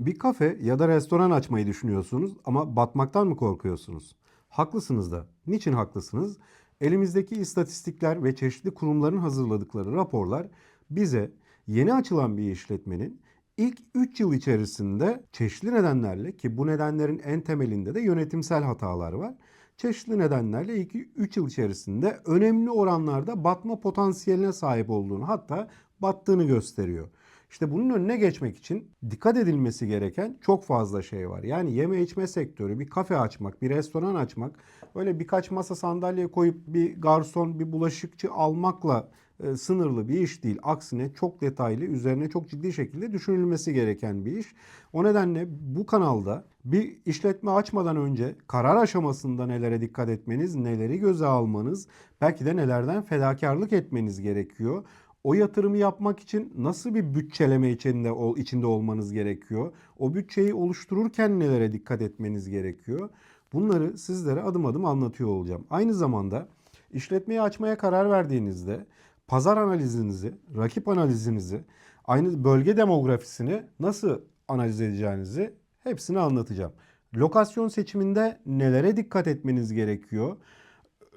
Bir kafe ya da restoran açmayı düşünüyorsunuz ama batmaktan mı korkuyorsunuz? Haklısınız da. Niçin haklısınız? Elimizdeki istatistikler ve çeşitli kurumların hazırladıkları raporlar bize yeni açılan bir işletmenin ilk 3 yıl içerisinde çeşitli nedenlerle ki bu nedenlerin en temelinde de yönetimsel hatalar var. Çeşitli nedenlerle ilk 3 yıl içerisinde önemli oranlarda batma potansiyeline sahip olduğunu hatta battığını gösteriyor. İşte bunun önüne geçmek için dikkat edilmesi gereken çok fazla şey var. Yani yeme içme sektörü, bir kafe açmak, bir restoran açmak, öyle birkaç masa sandalye koyup bir garson, bir bulaşıkçı almakla e, sınırlı bir iş değil. Aksine çok detaylı, üzerine çok ciddi şekilde düşünülmesi gereken bir iş. O nedenle bu kanalda bir işletme açmadan önce karar aşamasında nelere dikkat etmeniz, neleri göze almanız, belki de nelerden fedakarlık etmeniz gerekiyor. O yatırımı yapmak için nasıl bir bütçeleme içinde içinde olmanız gerekiyor? O bütçeyi oluştururken nelere dikkat etmeniz gerekiyor? Bunları sizlere adım adım anlatıyor olacağım. Aynı zamanda işletmeyi açmaya karar verdiğinizde pazar analizinizi, rakip analizinizi, aynı bölge demografisini nasıl analiz edeceğinizi hepsini anlatacağım. Lokasyon seçiminde nelere dikkat etmeniz gerekiyor?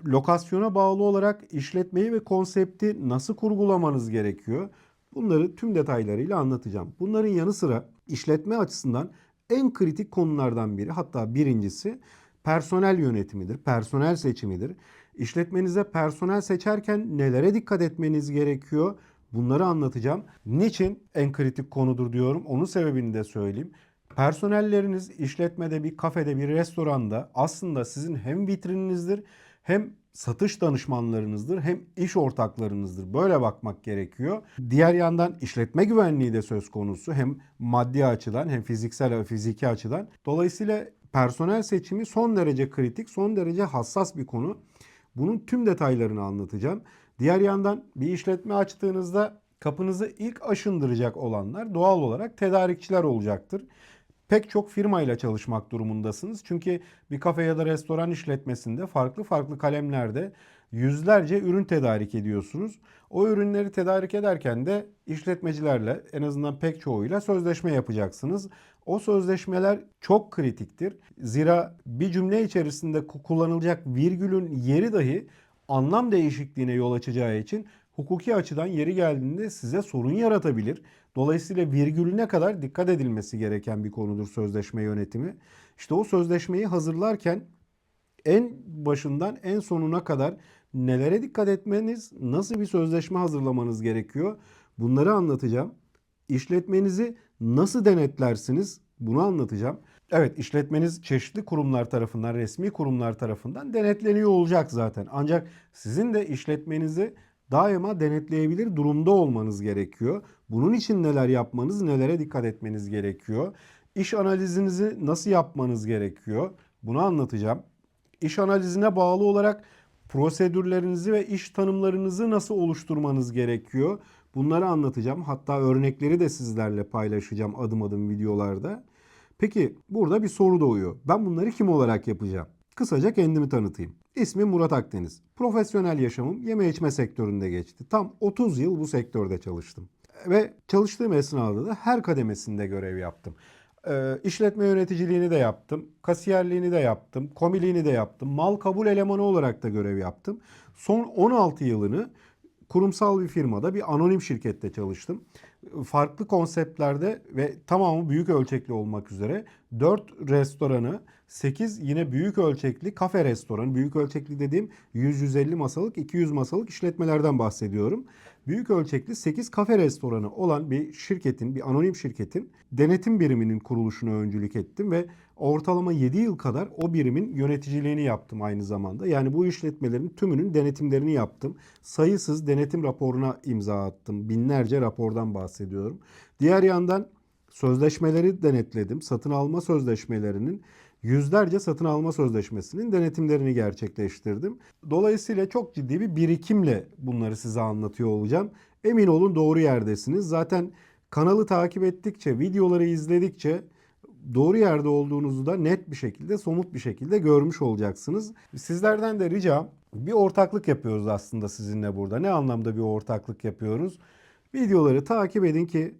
Lokasyona bağlı olarak işletmeyi ve konsepti nasıl kurgulamanız gerekiyor? Bunları tüm detaylarıyla anlatacağım. Bunların yanı sıra işletme açısından en kritik konulardan biri hatta birincisi personel yönetimidir, personel seçimidir. İşletmenize personel seçerken nelere dikkat etmeniz gerekiyor? Bunları anlatacağım. Niçin en kritik konudur diyorum. Onun sebebini de söyleyeyim. Personelleriniz işletmede, bir kafede, bir restoranda aslında sizin hem vitrininizdir hem satış danışmanlarınızdır hem iş ortaklarınızdır. Böyle bakmak gerekiyor. Diğer yandan işletme güvenliği de söz konusu. Hem maddi açıdan hem fiziksel ve fiziki açıdan. Dolayısıyla personel seçimi son derece kritik, son derece hassas bir konu. Bunun tüm detaylarını anlatacağım. Diğer yandan bir işletme açtığınızda kapınızı ilk aşındıracak olanlar doğal olarak tedarikçiler olacaktır pek çok firmayla çalışmak durumundasınız. Çünkü bir kafe ya da restoran işletmesinde farklı farklı kalemlerde yüzlerce ürün tedarik ediyorsunuz. O ürünleri tedarik ederken de işletmecilerle en azından pek çoğuyla sözleşme yapacaksınız. O sözleşmeler çok kritiktir. Zira bir cümle içerisinde kullanılacak virgülün yeri dahi anlam değişikliğine yol açacağı için hukuki açıdan yeri geldiğinde size sorun yaratabilir. Dolayısıyla virgülüne kadar dikkat edilmesi gereken bir konudur sözleşme yönetimi. İşte o sözleşmeyi hazırlarken en başından en sonuna kadar nelere dikkat etmeniz, nasıl bir sözleşme hazırlamanız gerekiyor bunları anlatacağım. İşletmenizi nasıl denetlersiniz bunu anlatacağım. Evet işletmeniz çeşitli kurumlar tarafından, resmi kurumlar tarafından denetleniyor olacak zaten. Ancak sizin de işletmenizi daima denetleyebilir durumda olmanız gerekiyor. Bunun için neler yapmanız, nelere dikkat etmeniz gerekiyor? İş analizinizi nasıl yapmanız gerekiyor? Bunu anlatacağım. İş analizine bağlı olarak prosedürlerinizi ve iş tanımlarınızı nasıl oluşturmanız gerekiyor? Bunları anlatacağım. Hatta örnekleri de sizlerle paylaşacağım adım adım videolarda. Peki burada bir soru doğuyor. Ben bunları kim olarak yapacağım? Kısaca kendimi tanıtayım. İsmim Murat Akdeniz. Profesyonel yaşamım yeme içme sektöründe geçti. Tam 30 yıl bu sektörde çalıştım. Ve çalıştığım esnada da her kademesinde görev yaptım. Ee, işletme yöneticiliğini de yaptım, kasiyerliğini de yaptım, komiliğini de yaptım, mal kabul elemanı olarak da görev yaptım. Son 16 yılını kurumsal bir firmada bir anonim şirkette çalıştım. Farklı konseptlerde ve tamamı büyük ölçekli olmak üzere 4 restoranı, 8 yine büyük ölçekli kafe restoranı, büyük ölçekli dediğim 100-150 masalık, 200 masalık işletmelerden bahsediyorum. Büyük ölçekli 8 kafe restoranı olan bir şirketin, bir anonim şirketin denetim biriminin kuruluşuna öncülük ettim ve ortalama 7 yıl kadar o birimin yöneticiliğini yaptım aynı zamanda. Yani bu işletmelerin tümünün denetimlerini yaptım. Sayısız denetim raporuna imza attım. Binlerce rapordan bahsediyorum. Diğer yandan sözleşmeleri denetledim. Satın alma sözleşmelerinin yüzlerce satın alma sözleşmesinin denetimlerini gerçekleştirdim. Dolayısıyla çok ciddi bir birikimle bunları size anlatıyor olacağım. Emin olun doğru yerdesiniz. Zaten kanalı takip ettikçe, videoları izledikçe doğru yerde olduğunuzu da net bir şekilde, somut bir şekilde görmüş olacaksınız. Sizlerden de ricam bir ortaklık yapıyoruz aslında sizinle burada. Ne anlamda bir ortaklık yapıyoruz? Videoları takip edin ki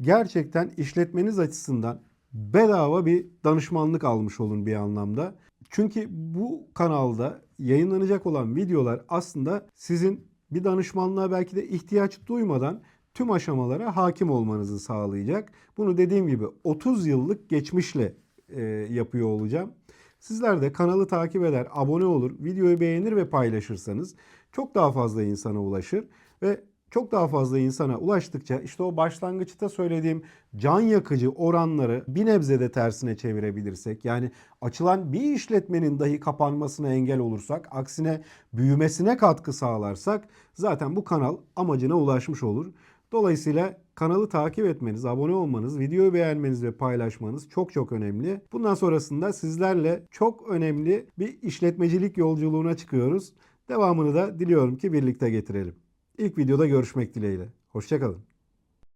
gerçekten işletmeniz açısından bedava bir danışmanlık almış olun bir anlamda. Çünkü bu kanalda yayınlanacak olan videolar aslında sizin bir danışmanlığa belki de ihtiyaç duymadan tüm aşamalara hakim olmanızı sağlayacak. Bunu dediğim gibi 30 yıllık geçmişle e, yapıyor olacağım. Sizler de kanalı takip eder, abone olur, videoyu beğenir ve paylaşırsanız çok daha fazla insana ulaşır ve çok daha fazla insana ulaştıkça işte o başlangıçta söylediğim can yakıcı oranları bir nebze de tersine çevirebilirsek yani açılan bir işletmenin dahi kapanmasına engel olursak aksine büyümesine katkı sağlarsak zaten bu kanal amacına ulaşmış olur. Dolayısıyla kanalı takip etmeniz, abone olmanız, videoyu beğenmeniz ve paylaşmanız çok çok önemli. Bundan sonrasında sizlerle çok önemli bir işletmecilik yolculuğuna çıkıyoruz. Devamını da diliyorum ki birlikte getirelim. İlk videoda görüşmek dileğiyle. Hoşçakalın.